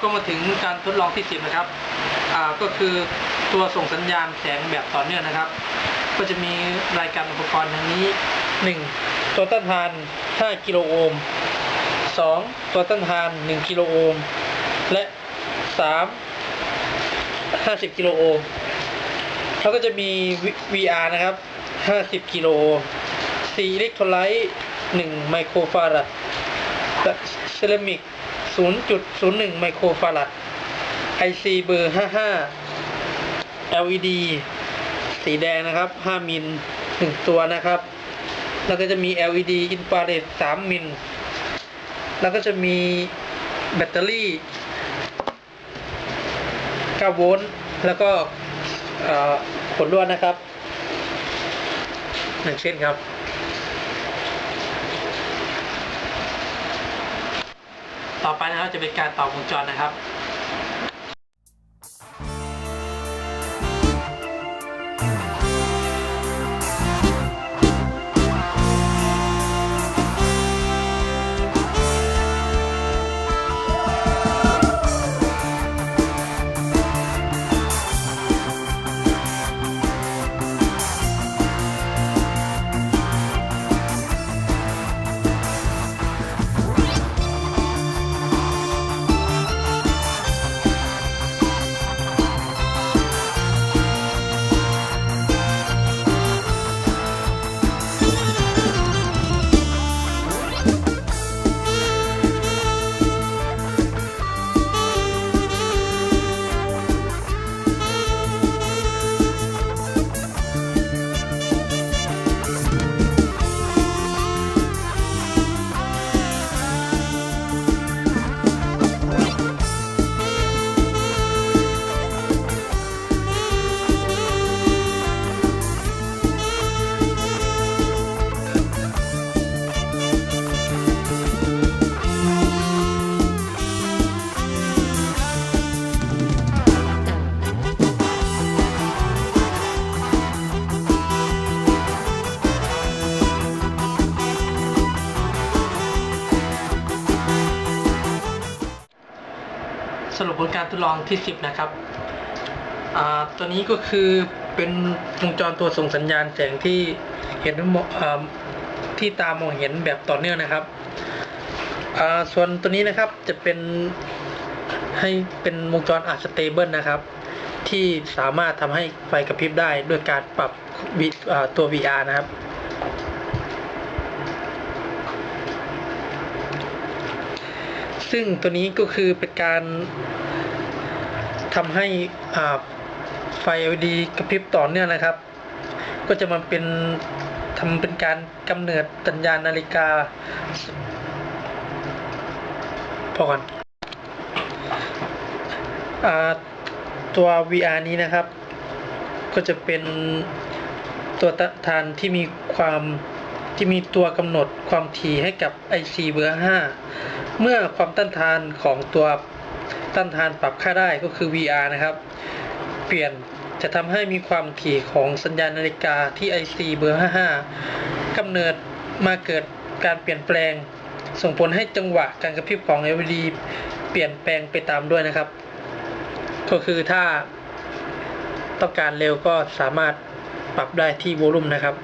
ก็มาถึงการทดลองที่ 10 นะครับอ่าก็คือตัวส่งสัญญาณแสงแบบต่อเนื่องนะครับ ก็จะมีรายการอุปกรณ์ดังนี้ 1. ตัวต้านทาน 5 กิโลโอห์ม 2. ตัวต้านทาน 1 กิโลโอห์ม และ 3. 50 กิโลโอห์ม แล้วก็จะมี VR นะครับ 50 กิโลโอห์ม4อิเล็กโทรไลต์ 1 ไมโครฟาราดและเซรามิก 0.01 ไมโครฟาราด IC เบอร์ 55 LED สีแดงนะครับ 5 มิล 1 ตัวนะครับ แล้วก็จะมี LED อินฟราเรด3 มิล แล้วก็จะมีแบตเตอรี่9โวลต์ แล้วก็เอ่อผลวดนะครับหนึ่งเส้นครับ ต่อไปนะครับจะเป็นการต่อวงจรนะครับ สรุปผลการทดลองที่ 10 นะครับตัวนี้ก็คือเป็นวงจรตัวส่งสัญญาณแสงที่เห็นที่ตามองเห็นแบบต่อเนื่องนะครับ ส่วนตัวนี้นะครับจะเป็นให้เป็นวงจรอัดสเตเบิลนะครับ ที่สามารถทำให้ไฟกระพริบได้ด้วยการปรับตัว VR นะครับ ซึ่งตัวนี้ก็คือเป็นการทำให้ไฟ LED กระพริบต่อเนื่องนะครับ ก็จะมาเป็นทำเป็นการกำเนิดสัญญาณนาฬิกาพอก่อนอตัว VR นี้นะครับ ก็จะเป็นตัวต้านทานที่มีความที่มีตัวกำหนดความถี่ให้กับ IC เบอร์ 5 เมื่อความต้านทานของตัวต้านทานปรับค่าได้ก็คือ VR นะครับ เปลี่ยนจะทำให้มีความถี่ของสัญญาณนาฬิกาที่ IC เบอร์ 55กำเนิดมาเกิดการเปลี่ยนแปลง ส่งผลให้จังหวะการกระพริบของ LED เปลี่ยนแปลงไปตามด้วยนะครับ ก็คือถ้าต้องการเร็วก็สามารถปรับได้ที่โวลูมนะครับ